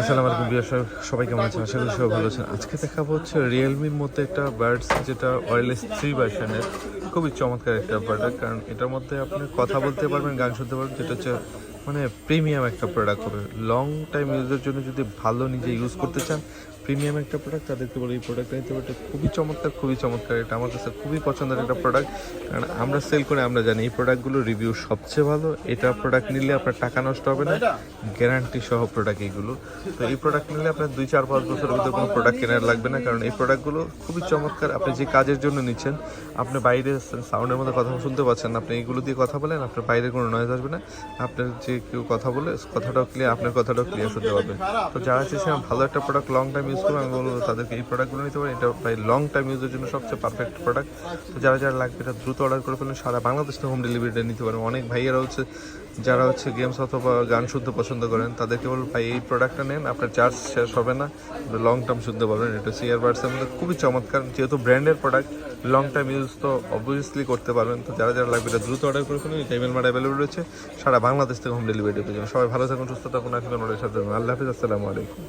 আসসালামু আলাইকুম বিয়ার সবাই কেমন আছেন? আশা করি সবাই ভালো আছেন। আজকে দেখাবো হচ্ছে রিয়েলমির মধ্যে একটা বার্ডস যেটা ওয়ারলেস থ্রি ভার্সনের খুবই চমৎকার একটা প্রোডাক্ট কারণ এটার মধ্যে আপনি কথা বলতে পারবেন, গান শুনতে পারবেন, যেটা হচ্ছে মানে প্রিমিয়াম একটা প্রোডাক্ট হবে। লং টাইম ইউজের জন্য যদি ভালো নিজে ইউজ করতে চান প্রিমিয়াম একটা প্রোডাক্ট তাদেরকে বলে এই প্রোডাক্টটা নিতে পারে খুবই চমৎকার খুবই চমৎকার। এটা আমার কাছে খুবই পছন্দের একটা প্রোডাক্ট কারণ আমরা সেল করে আমরা জানি, এই প্রোডাক্টগুলোর রিভিউ সবচেয়ে ভালো। এটা প্রোডাক্ট নিলে আপনার টাকা নষ্ট হবে না। গ্যারান্টি সহ প্রোডাক্ট এইগুলো তো এই প্রোডাক্ট নিলে আপনার দুই, চার, পাঁচ বছরের ভিতরে কোনো প্রোডাক্ট কেনার লাগবে না। কারণ এই প্রোডাক্টগুলো খুবই চমৎকার। আপনি যে কাজের জন্য নিচ্ছেন, আপনি বাইরে সাউন্ডের মধ্যে কথা শুনতে পাচ্ছেন আপনি এইগুলো দিয়ে কথা বলেন, আপনার বাইরে কোনো নয়েজ আসবে না। আপনার যে কেউ কথা বলে, কথাটাও ক্লিয়ার আপনার কথাটাও ক্লিয়ার শুনতে পাবে। তো যারা চেয়েছেন ভালো একটা প্রোডাক্ট লং টাইম ইউজ করবেন আমি বলব তাদেরকে এই প্রোডাক্টগুলো নিতে পারেন এটা প্রায় লং টাইম ইউজের জন্য সবচেয়ে পারফেক্ট প্রোডাক্ট তো যারা যারা লাগবে এটা দ্রুত অর্ডার করে ফেলেন, সারা বাংলাদেশ থেকে হোম ডেলিভারিটা নিতে পারেন অনেক ভাইয়েরা হচ্ছে, যারা হচ্ছে গেমস অথবা গান শুনতে পছন্দ করেন, তাদেরকে বলব ভাই এই প্রোডাক্টটা নেন, আপনার চার্জ শেষ হবে না লং টার্ম শুনতে পারবেন। এটা হচ্ছে ইয়ারবাডসের মধ্যে খুবই চমৎকার, যেহেতু ব্র্যান্ডের প্রোডাক্ট লং টাইম ইউজ তো অবভিয়াসলি করতে পারবেন। তো যারা যারা লাগবে এটা দ্রুত অর্ডার করে ফেলুন এটা ইমেল মার্ট অ্যাভেলেবল রয়েছে, সারা বাংলাদেশ থেকে হোম ডেলিভারি পেয়ে যাবেন সবাই ভালো থাকুন সুস্থ থাকুন আমাদের সাথে। আল্লাহ হাফিজ আসসালামু আলাইকুম